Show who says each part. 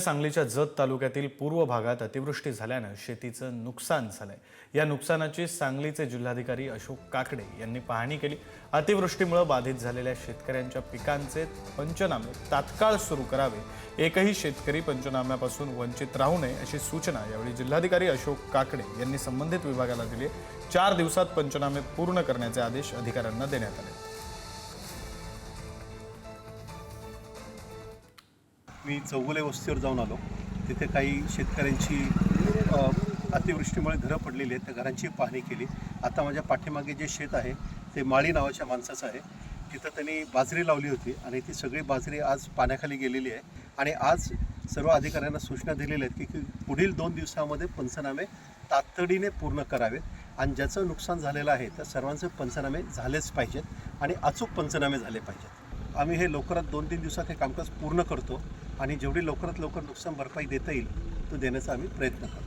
Speaker 1: सांगलीच्या जत तालुक्यातील पूर्व भागात अतिवृष्टी झाल्यानं शेतीचं नुकसान झालंय. या नुकसानाची सांगलीचे जिल्हाधिकारी अशोक काकडे यांनी पाहणी केली. अतिवृष्टीमुळे बाधित झालेल्या शेतकऱ्यांच्या पिकांचे पंचनामे तात्काळ सुरू करावे. एकही शेतकरी पंचनाम्यापासून वंचित राहू नये अशी सूचना यावेळी जिल्हाधिकारी अशोक काकडे यांनी संबंधित विभागाला दिली. चार दिवसात पंचनामे पूर्ण करण्याचे आदेश अधिकाऱ्यांना देण्यात आले.
Speaker 2: मी चौगुले वस्तीवर जाऊन आलो. तिथे काही शेतकऱ्यांची अतिवृष्टीमुळे घरं पडलेली आहेत. त्या घरांची पाहणी केली. आता माझ्या पाठीमागे जे शेत आहे ते माळी नावाच्या माणसाचं आहे. तिथं त्यांनी बाजरी लावली होती आणि ती सगळी बाजरी आज पाण्याखाली गेलेली आहे. आणि आज सर्व अधिकाऱ्यांना सूचना दिलेल्या आहेत की की पुढील दोन दिवसामध्ये पंचनामे तातडीने पूर्ण करावेत. आणि ज्याचं नुकसान झालेलं आहे त्या सर्वांचे पंचनामे झालेच पाहिजेत. आणि अचूक पंचनामे झाले पाहिजेत. आम्ही हे लवकरात दोन तीन दिवसात हे कामकाज पूर्ण करतो आणि जेवढी लवकरात लवकर नुकसान भरपाई देता येईल तो देण्याचा आम्ही प्रयत्न करतो.